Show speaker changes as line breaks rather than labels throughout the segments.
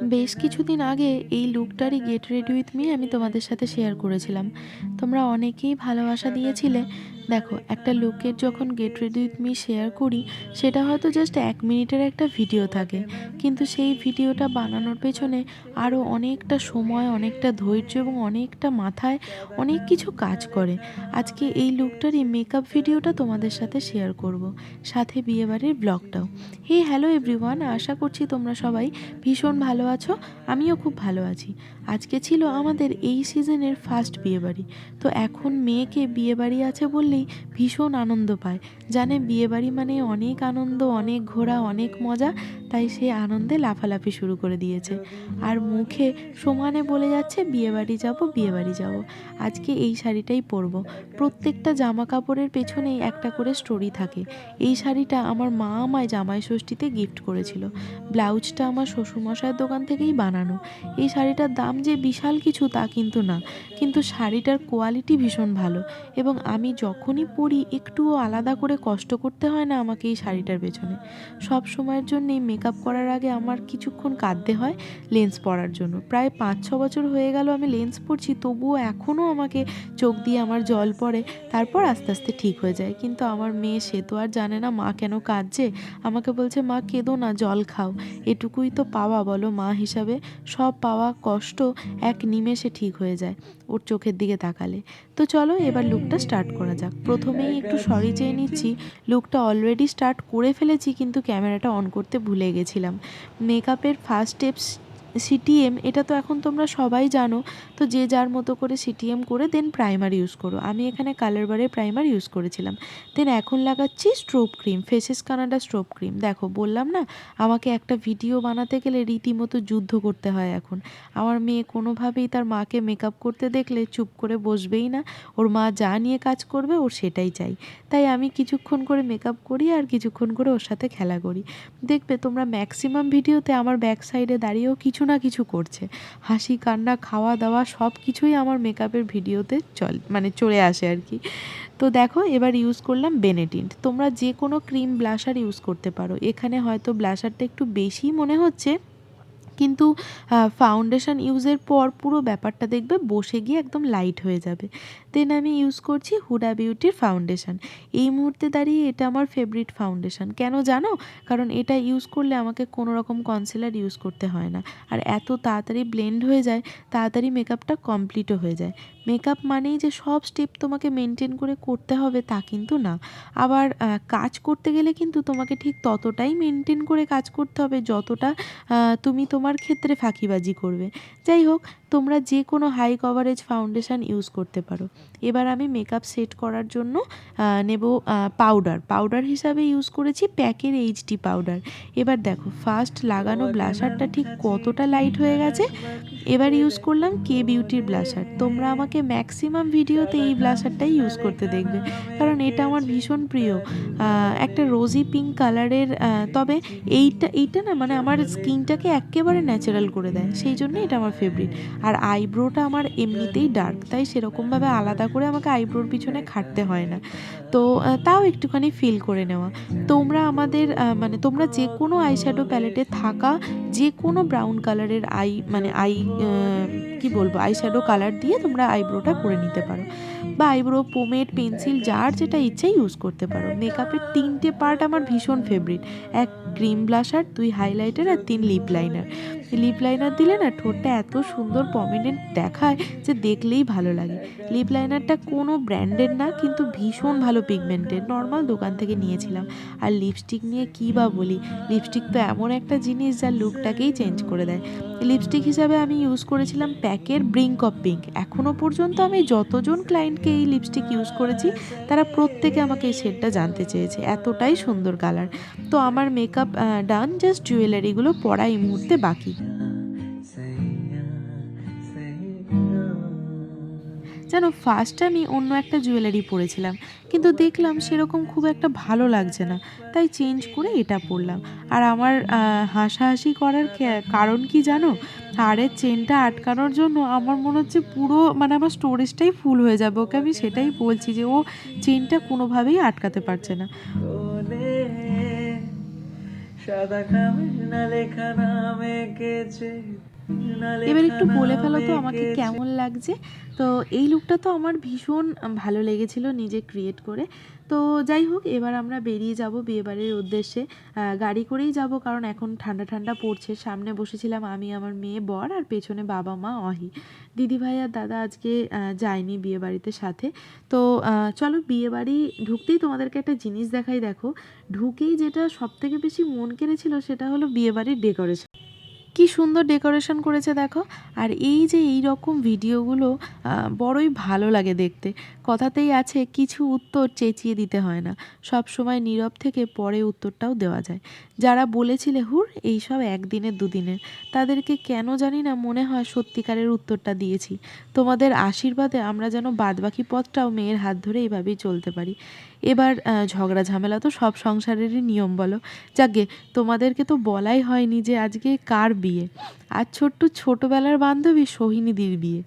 বেশ কিছুদিন আগে এই লুকটারই গেট রেডি উইথ মি আমি তোমাদের সাথে শেয়ার করেছিলাম। তোমরা অনেকেই ভালোবাসা দিয়েছিলে দেখো, একটা লোকের যখন get ready with me share করি, সেটা হয়তো জাস্ট এক মিনিটের একটা ভিডিও থাকে। কিন্তু সেই ভিডিওটা বানানোর পেছনে আরও অনেকটা সময়, অনেকটা ধৈর্য এবং অনেকটা মাথায় অনেক কিছু কাজ করে। আজকে এই লুকটারই মেকআপ ভিডিওটা তোমাদের সাথে শেয়ার করব। সাথে বিয়েবাড়ির ব্লগটাও হে হ্যালো এভরিওয়ান আশা করছি তোমরা সবাই ভীষণ ভালো আছো, আমিও খুব ভালো আছি। আজকে ছিল আমাদের এই সিজনের ফার্স্ট বিয়েবাড়ি। তো এখন মেয়েকে বিয়েবাড়ি আছে বললেই ভীষণ আনন্দ পায়। জানে বিয়েবাড়ি মানে অনেক আনন্দ, অনেক ঘোরা, অনেক মজা, তাই সে আনন্দে লাফালাফি শুরু করে দিয়েছে। আর মুখে সমানে বলে যাচ্ছে, বিয়েবাড়ি যাব বিয়েবাড়ি যাব। আজকে এই শাড়িটাই পরবো। প্রত্যেকটা জামা কাপড়ের পেছনেই একটা করে স্টোরি থাকে। এই শাড়িটা আমার মা আমায় জামাই ষষ্ঠীতে গিফট করেছিল। ব্লাউজটা আমার শ্বশুরমশাইয়ের দোকান থেকেই বানানো। এই শাড়িটার দাম যে বিশাল কিছু তা কিন্তু না। কিন্তু শাড়িটার কোয়ালিটি ভীষণ ভালো। এবং আমি যখনই পরি, একটুও আলাদা করে কষ্ট করতে হয় না আমাকে এই শাড়িটার পেছনে। সব সময়ের জন্যই মেকআপ করার আগে আমার কিছুক্ষণ কাঁদতে হয় লেন্স পরার জন্য। প্রায় পাঁচ, ছ বছর হয়ে গেল আমি লেন্স পরছি, তবুও এখনও আমাকে চোখ দিয়ে আমার জল পড়ে, তারপর আস্তে আস্তে ঠিক হয়ে যায়। কিন্তু আমার মেয়ে, সে তো আর জানে না মা কেন কাঁদছে। আমাকে বলছে, মা, কেঁদো না, জল খাও। এটুকুই তো পাওয়া বলো মা হিসাবে। সব পাওয়া কষ্ট, এক নিমেষে ঠিক হয়ে যায়। ওর চোখের দিকে তাকালে। তো চলো এবার লুকটা স্টার্ট করা যাক। প্রথমেই একটু সরি চেয়ে নিচ্ছি লুকটা অলরেডি স্টার্ট করে ফেলেছি, কিন্তু ক্যামেরাটা অন করতে ভুলে গেছিলাম। মেকআপের ফার্স্ট স্টেপস সিটিএম এটা তো এখন তোমরা সবাই জানো। তো যে যার মতো করে সিটিএম করে দেন প্রাইমার ইউজ করো। আমি এখানে কালার বারের প্রাইমার ইউজ করেছিলাম। দেন এখন লাগাচ্ছি strobe cream Faces Canada strobe cream দেখো, বললাম না, আমাকে একটা ভিডিও বানাতে গেলে রীতিমতো যুদ্ধ করতে হয় এখন। আমার মেয়ে কোনোভাবেই তার মাকে মেকআপ করতে দেখলে চুপ করে বসবেই না। ওর মা যা নিয়ে কাজ করবে, ওর সেটাই চাই। তাই আমি কিছুক্ষণ করে মেকআপ করি আর কিছুক্ষণ করে ওর সাথে খেলা করি। দেখবে তোমরা ম্যাক্সিমাম ভিডিওতে আমার ব্যাক সাইডে দাঁড়িয়েও কিছু না কিছু করছে। হাসি, কান্না খাওয়া দাওয়া সব কিছুই আমার মেকআপের ভিডিওতে চল মানে চলে আসে আর কি। তো দেখো, এবার ইউজ করলাম বেনেটিন্ট তোমরা যে কোনো ক্রিম ব্লাশার ইউজ করতে পারো। এখানে হয়তো ব্লাশারটা একটু বেশি মনে হচ্ছে, কিন্তু ফাউন্ডেশন ইউজের পর পুরো ব্যাপারটা দেখবে বসে গিয়ে একদম লাইট হয়ে যাবে। দেন আমি ইউজ করছি হুডা বিউটির ফাউন্ডেশন এই মুহূর্তে দাঁড়িয়ে এটা আমার ফেভারিট ফাউন্ডেশন কেন জানো? কারণ এটা ইউজ করলে আমাকে কোনো রকম কনসিলার ইউজ করতে হয় না। আর এত তাড়াতাড়ি ব্লেন্ড হয়ে যায়, তাড়াতাড়ি মেকআপটা কমপ্লিটও হয়ে যায়। মেকআপ মানেই যে সব স্টেপ তোমাকে মেনটেন করে করতে হবে তা কিন্তু না। আবার কাজ করতে গেলে কিন্তু তোমাকে ঠিক ততটাই মেনটেন করে কাজ করতে হবে যতটা তুমি তোমার ক্ষেত্রে ফাঁকিবাজি করবে। যাই হোক, তোমরা যে কোনো হাই কভারেজ ফাউন্ডেশন ইউজ করতে পারো। এবার আমি মেকআপ সেট করার জন্য নেব পাউডার পাউডার হিসাবে ইউজ করেছি প্যাকের এইচডি পাউডার এবার দেখো ফার্স্ট লাগানো ব্লাশারটা ঠিক কতটা লাইট হয়ে গেছে। এবার ইউজ করলাম কে বিউটির ব্লাশার তোমরা আমাকে ম্যাক্সিমাম ভিডিওতে এই ব্লাশারটাই ইউজ করতে দেখবে। কারণ এটা আমার ভীষণ প্রিয়। একটা রোজি পিঙ্ক কালারের তবে এইটা এইটা না মানে আমার স্কিনটাকে একেবারে ন্যাচারাল করে দেয়। সেই জন্য এটা আমার ফেভারিট আর আইব্রোটা আমার এমনিতেই ডার্ক তাই সেরকমভাবে আলাদা করে আমাকে আইব্রোর পিছনে খাটতে হয় না। তো তাও একটুখানি ফিল করে নেওয়া। তোমরা আমাদের মানে তোমরা যে কোনো আই শ্যাডো প্যালেটে থাকা যে কোনো ব্রাউন কালারের আই মানে আই কি বলব আই শ্যাডো কালার দিয়ে তোমরা আইব্রোটা করে নিতে পারো। বা আইব্রো পোমেড পেন্সিল যার যেটা ইচ্ছে ইউজ করতে পারো। মেকআপের তিনটে পার্ট আমার ভীষণ ফেভারিট এক ক্রিম ব্লাশার দুই হাইলাইটার আর তিন লিপ লাইনার লিপ লাইনার দিলে না ঠোঁটটা এত সুন্দর পমিনেন্ট দেখায় যে দেখলেই ভালো লাগে। লিপ লাইনারটা কোনো ব্র্যান্ডের না, কিন্তু ভীষণ ভালো পিগমেন্টের নর্মাল দোকান থেকে নিয়েছিলাম। আর লিপস্টিক নিয়ে কী বা বলি? লিপস্টিক তো এমন একটা জিনিস যা লুকটাকেই চেঞ্জ করে দেয়। লিপস্টিক হিসাবে আমি ইউজ করেছিলাম প্যাকের ব্রিঙ্ক অফ পিঙ্ক এখনও পর্যন্ত আমি যতজন ক্লায়েন্টকে এই লিপস্টিক ইউজ করেছি, তারা প্রত্যেকে আমাকে এই শেডটা জানতে চেয়েছে। এতটাই সুন্দর কালার তো আমার মেকআপ ডান জাস্ট জুয়েলারিগুলো পরা এই মুহূর্তে বাকি। যেন ফার্স্ট আমি অন্য একটা জুয়েলারি পরেছিলাম। কিন্তু দেখলাম সেরকম খুব একটা ভালো লাগছে না, তাই চেঞ্জ করে এটা পরলাম। আর আমার হাসাহাসি করার কারণ কি জানো? হাড়ের চেনটা আটকানোর জন্য আমার মনে হচ্ছে পুরো মানে আমার স্টোরেজটাই ফুল হয়ে যাবে। ওকে আমি সেটাই বলছি যে ও চেনটা কোনোভাবেই আটকাতে পারছে না।
সাদা খামে না লেখা নাম না
এবার একটু বলে ফেলো তো আমাকে কেমন লাগছে। তো এই লুকটা তো আমার ভীষণ ভালো লেগেছিল নিজে ক্রিয়েট করে। তো যাই হোক, এবার আমরা বেরিয়ে যাব বিয়েবাড়ির উদ্দেশ্যে। গাড়ি করেই যাব কারণ এখন ঠান্ডা ঠান্ডা পড়ছে। সামনে বসেছিলাম আমি, আমার মেয়ে বর আর পেছনে বাবা মা অহি। দিদি ভাই আর দাদা আজকে যায়নি বিয়েবাড়িতে সাথে। তো চলো বিয়েবাড়ি ঢুকতেই তোমাদেরকে একটা জিনিস দেখাই। দেখো, ঢুকেই যেটা সব থেকে বেশি মন কেড়েছিল সেটা হলো বিয়েবাড়ির ডেকোরেশন কি সুন্দর ডেকোরেশন করেছে দেখো। আর এই যে এই রকম ভিডিওগুলো বড়ই ভালো লাগে দেখতে। কথাতেই আছে, কিছু উত্তর চেঁচিয়ে দিতে হয় না। সব সময় নীরব থেকে পরে উত্তরটাও দেওয়া যায়। যারা বলেছিলে, হুর এইসব একদিনের, দুদিনের। তাদেরকে কেন জানি না মনে হয় সত্যিকারের উত্তরটা দিয়েছি। তোমাদের আশীর্বাদে আমরা যেন বাদবাকি পথটাও মেয়ের হাত ধরে এইভাবেই চলতে পারি। এবার ঝগড়া ঝামেলা তো সব সংসারেরই নিয়ম বলো। যাকে, তোমাদেরকে তো বলাই হয়নি যে আজকে কার বিয়ে। আর ছোট্ট ছোটবেলার বান্ধবী সোহিনীদির বিয়ে।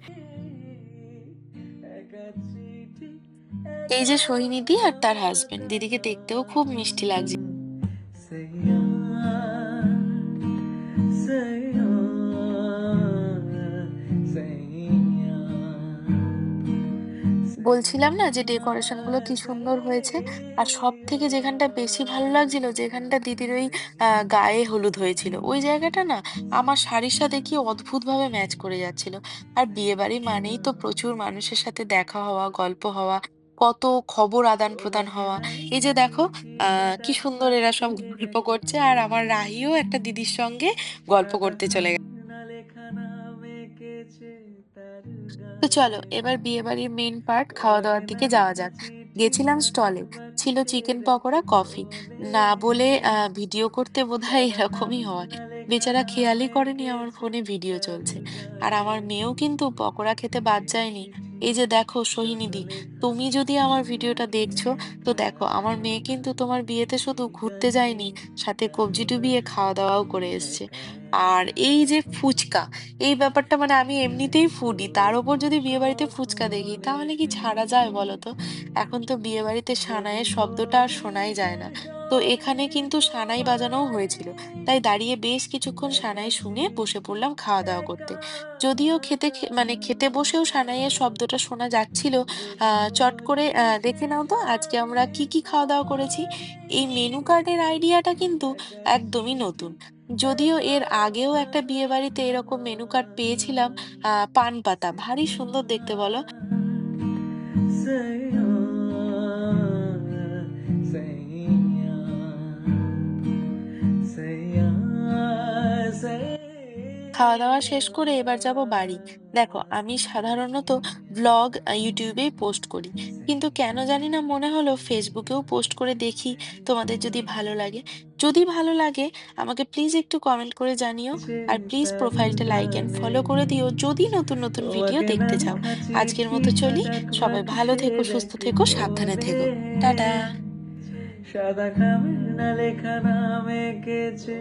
এই যে সোহিনীদি আর তার হাজবেন্ড দিদিকে দেখতেও খুব মিষ্টি লাগছে। বলছিলাম না যে ডেকোরেশনগুলো কি সুন্দর হয়েছে? আর সব থেকে যেখানটা বেশি ভালো লাগছিল যেখানটা দিদির ওই গায়ে হলুদ হয়েছিল। ওই জায়গাটা না আমার শাড়ির সাথে কি অদ্ভুতভাবে ম্যাচ করে যাচ্ছিল। আর বিয়ে বাড়ি মানেই তো প্রচুর মানুষের সাথে দেখা হওয়া, গল্প হওয়া, কত খবর আদান প্রদান হওয়া। এই যে দেখো কি সুন্দর এরা সব গল্প করছে। আর আমার রাহিও একটা দিদির সঙ্গে গল্প করতে চলে গেছে। তো চলো, এবার বিয়ে বাড়ির মেন পার্ট খাওয়া দাওয়ার দিকে যাওয়া যাক। গেছিলাম স্টলে ছিল চিকেন পকোড়া কফি না বলে ভিডিও করতে বোধহয় এরকমই হয়। বেচারা খেয়ালই করেনি আমার ফোনে ভিডিও চলছে। আর আমার মেয়েও কিন্তু পকোড়া খেতে বাদ যায়নি। এই যে দেখো সোহিনীদি, তুমি যদি আমার ভিডিওটা দেখছ, তো দেখো আমার মেয়ে কিন্তু তোমার বিয়েতে শুধু ঘুরতে যায়নি, সাথে কবজি ডুবিয়ে খাওয়া দাওয়াও করে এসছে। আর এই যে ফুচকা, এই ব্যাপারটা মানে আমি এমনিতেই ফুডি তার ওপর যদি বিয়ে বাড়িতে ফুচকা দেখি, তাহলে কি ছাড়া যায় বলো তো? এখন তো বিয়ে বাড়িতে সানাইয়ের শব্দটা আর শোনাই যায় না। তো এখানে কিন্তু সানাই বাজানোও হয়েছিল। তাই দাঁড়িয়ে বেশ কিছুক্ষণ সানাই শুনে বসে পড়লাম খাওয়া দাওয়া করতে। যদিও খেতে মানে খেতে বসেও সানাইয়ের শব্দটা শোনা যাচ্ছিল চট করে দেখে নাও তো আজকে আমরা কি কি খাওয়া দাওয়া করেছি। এই মেনু কার্ডের আইডিয়াটা কিন্তু একদমই নতুন। যদিও এর আগেও একটা বিয়ে বাড়িতে এরকম মেনু কার্ড পেয়েছিলাম পান পাতা। ভারী সুন্দর দেখতে বলো। খাওয়া দাওয়া শেষ করে এবার যাব বাড়ি। দেখো আমি সাধারণত ব্লগ ইউটিউবেই পোস্ট করি। কিন্তু কেন জানি না মনে হলো ফেসবুকেও পোস্ট করে দেখি তোমাদের যদি ভালো লাগে। যদি ভালো লাগে আমাকে প্লিজ একটু কমেন্ট করে জানিও। আর প্লিজ প্রোফাইলটা লাইক অ্যান্ড ফলো করে দিও। যদি নতুন নতুন ভিডিও দেখতে চাও। আজকের মতো চলি। সবাই ভালো থেকো সুস্থ থেকো সাবধানে থেকো। টাটা।
সাদা খামে না লেখা নাম এঁকেছে।